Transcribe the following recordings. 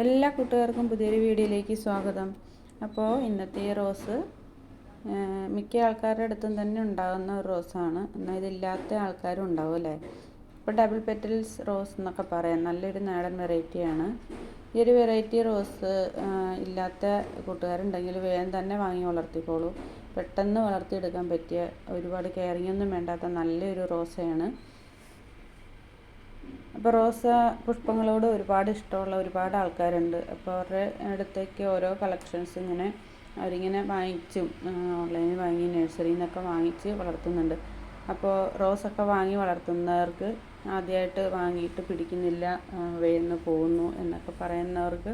എല്ലാ കൂട്ടുകാർക്കും പുതിയൊരു വീഡിയോയിലേക്ക് സ്വാഗതം. അപ്പോൾ ഇന്നത്തെ ഈ റോസ് മിക്ക ആൾക്കാരുടെ അടുത്തും തന്നെ ഉണ്ടാകുന്ന ഒരു റോസാണ്. എന്നാൽ ഇതില്ലാത്ത ആൾക്കാരും ഉണ്ടാവും അല്ലേ? ഇപ്പോൾ ഡബിൾ പെറ്റൽസ് റോസ് എന്നൊക്കെ പറയാം. നല്ലൊരു നാടൻ വെറൈറ്റിയാണ് ഈ ഒരു വെറൈറ്റി റോസ് ഇല്ലാത്ത കൂട്ടുകാരുണ്ടെങ്കിൽ വേഗം തന്നെ വാങ്ങി വളർത്തിക്കോളൂ. പെട്ടെന്ന് വളർത്തിയെടുക്കാൻ പറ്റിയ ഒരുപാട് കെയറിങ് ഒന്നും വേണ്ടാത്ത നല്ലൊരു റോസയാണ്. അപ്പോൾ റോസ പുഷ്പങ്ങളോട് ഒരുപാട് ഇഷ്ടമുള്ള ഒരുപാട് ആൾക്കാരുണ്ട്. അപ്പോൾ അവരുടെ അടുത്തേക്ക് ഓരോ കളക്ഷൻസ് ഇങ്ങനെ അവരിങ്ങനെ വാങ്ങിച്ചും ഓൺലൈനിൽ വാങ്ങി നഴ്സറിയിൽ നിന്നൊക്കെ വാങ്ങിച്ച് വളർത്തുന്നുണ്ട്. അപ്പോൾ റോസൊക്കെ വാങ്ങി വളർത്തുന്നവർക്ക് ആദ്യമായിട്ട് വാങ്ങിയിട്ട് പിടിക്കുന്നില്ല വേന്ന് പോകുന്നു എന്നൊക്കെ പറയുന്നവർക്ക്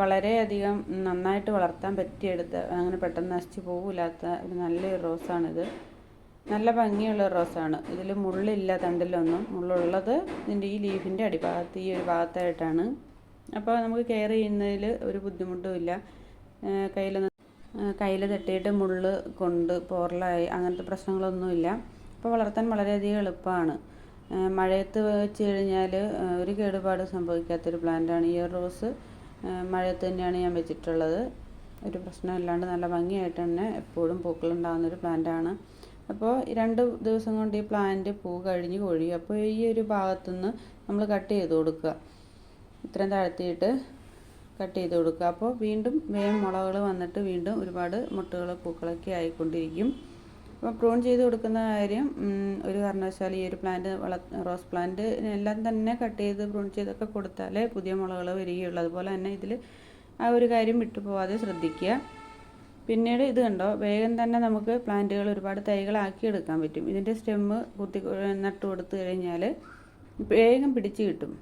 വളരെയധികം നന്നായിട്ട് വളർത്താൻ പറ്റിയെടുത്ത് അങ്ങനെ പെട്ടെന്ന് നശിച്ചു പോകില്ലാത്ത ഒരു നല്ലൊരു റോസാണിത്. നല്ല ഭംഗിയുള്ള റോസാണ്. ഇതിൽ മുള്ളില്ല തണ്ടിലൊന്നും. മുള്ളുള്ളത് ഇതിന്റെ ഈ ലീഫിന്റെ അടിഭാഗത്ത് ഈ ഒരു ഭാഗത്തായിട്ടാണ്. അപ്പോൾ നമുക്ക് കെയർ ചെയ്യുന്നതിൽ ഒരു ബുദ്ധിമുട്ടും ഇല്ല. കയ്യിൽ കയ്യിൽ തട്ടിയിട്ട് മുള്ള് കൊണ്ട് പോറലായി അങ്ങനത്തെ പ്രശ്നങ്ങളൊന്നുമില്ല അപ്പോൾ വളർത്താൻ വളരെയധികം എളുപ്പമാണ്. മഴയത്ത് വെച്ച് കഴിഞ്ഞാൽ ഒരു കേടുപാട് സംഭവിക്കാത്തൊരു പ്ലാന്റാണ് ഈ റോസ്. മഴയത്ത് തന്നെയാണ് ഞാൻ വെച്ചിട്ടുള്ളത്. ഒരു പ്രശ്നമില്ലാണ്ട് നല്ല ഭംഗിയായിട്ട് തന്നെ എപ്പോഴും പൂക്കളുണ്ടാകുന്നൊരു പ്ലാന്റാണ്. അപ്പോൾ രണ്ട് ദിവസം കൊണ്ട് ഈ പ്ലാന്റ് പൂ കഴിഞ്ഞ് കൊഴിയും. അപ്പോൾ ഈ ഒരു ഭാഗത്തുനിന്ന് നമ്മൾ കട്ട് ചെയ്ത് കൊടുക്കുക. ഇത്രയും താഴ്ത്തിയിട്ട് കട്ട് ചെയ്ത് കൊടുക്കുക. അപ്പോൾ വീണ്ടും വേഗം മുളകൾ വന്നിട്ട് വീണ്ടും ഒരുപാട് മുട്ടുകൾ പൂക്കളൊക്കെ ആയിക്കൊണ്ടിരിക്കും. അപ്പോൾ പ്രൂൺ ചെയ്ത് കൊടുക്കുന്ന കാര്യം ഒരു കാരണവശാലും ഈ ഒരു പ്ലാന്റ് വള റോസ് പ്ലാന്റ് എല്ലാം തന്നെ കട്ട് ചെയ്ത് പ്രൂൺ ചെയ്തൊക്കെ കൊടുത്താലേ പുതിയ മുളകൾ വരികയുള്ളൂ. അതുപോലെ തന്നെ ഇതിൽ ആ ഒരു കാര്യം വിട്ടുപോവാതെ ശ്രദ്ധിക്കുക. പിന്നീട് ഇത് കണ്ടോ? വേഗം തന്നെ നമുക്ക് പ്ലാന്റുകൾ ഒരുപാട് തൈകളാക്കി എടുക്കാൻ പറ്റും. ഇതിന്റെ സ്റ്റെമ്മ് കുത്തി നട്ടു കൊടുത്തു കഴിഞ്ഞാൽ വേഗം പിടിച്ച് കിട്ടും.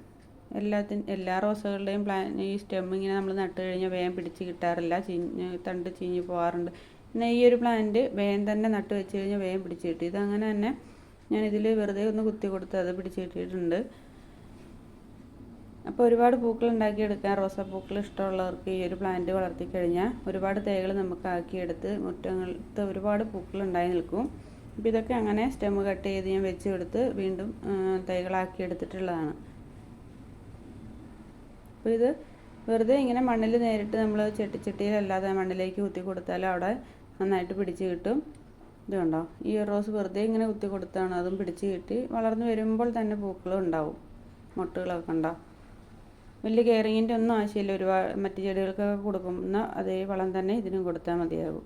എല്ലാത്തിനും എല്ലാ റോസകളുടെയും പ്ലാൻ ഈ സ്റ്റെം ഇങ്ങനെ നമ്മൾ നട്ട് കഴിഞ്ഞാൽ വേഗം പിടിച്ച് കിട്ടാറില്ല. ചീഞ്ഞ് തണ്ട് ചീഞ്ഞ് പോകാറുണ്ട് പിന്നെ ഈ ഒരു പ്ലാന്റ് വേഗം തന്നെ നട്ട് വെച്ച് കഴിഞ്ഞാൽ വേഗം പിടിച്ച് കിട്ടും. ഇതങ്ങനെ തന്നെ ഞാൻ ഇതിൽ വെറുതെ ഒന്ന് കുത്തി കൊടുത്ത് അത് പിടിച്ച് കിട്ടിയിട്ടുണ്ട്. അപ്പോൾ ഒരുപാട് പൂക്കൾ ഉണ്ടാക്കിയെടുക്കാൻ റോസാപ്പൂക്കൾ ഇഷ്ടമുള്ളവർക്ക് ഈ ഒരു പ്ലാന്റ് വളർത്തിക്കഴിഞ്ഞാൽ ഒരുപാട് തൈകൾ നമുക്ക് ആക്കിയെടുത്ത് മുറ്റങ്ങളത്ത് ഒരുപാട് പൂക്കൾ ഉണ്ടായി നിൽക്കും. അപ്പോൾ ഇതൊക്കെ അങ്ങനെ സ്റ്റെമ്മ് കട്ട് ചെയ്ത് ഞാൻ വെച്ച് കൊടുത്ത് വീണ്ടും തൈകളാക്കി എടുത്തിട്ടുള്ളതാണ്. അപ്പോൾ ഇത് വെറുതെ ഇങ്ങനെ മണ്ണിൽ നേരിട്ട് നമ്മൾ ചെട്ടിച്ചട്ടിയിലല്ലാതെ മണ്ണിലേക്ക് കുത്തി കൊടുത്താൽ അവിടെ നന്നായിട്ട് പിടിച്ച് കിട്ടും. ഇതുണ്ടോ ഈ റോസ് വെറുതെ ഇങ്ങനെ കുത്തി കൊടുത്താണ്. അതും പിടിച്ച് കിട്ടി. വളർന്നു വരുമ്പോൾ തന്നെ പൂക്കളും ഉണ്ടാവും. മുട്ടുകളൊക്കെ ഉണ്ടാവും വലിയ കെയറിങ്ങിന്റെ ഒന്നും ആവശ്യമില്ല. ഒരുപാട് മറ്റു ചെടികൾക്കൊക്കെ കൊടുക്കുന്ന അതേ വളം തന്നെ ഇതിനും കൊടുത്താൽ മതിയാകും.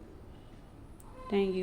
താങ്ക്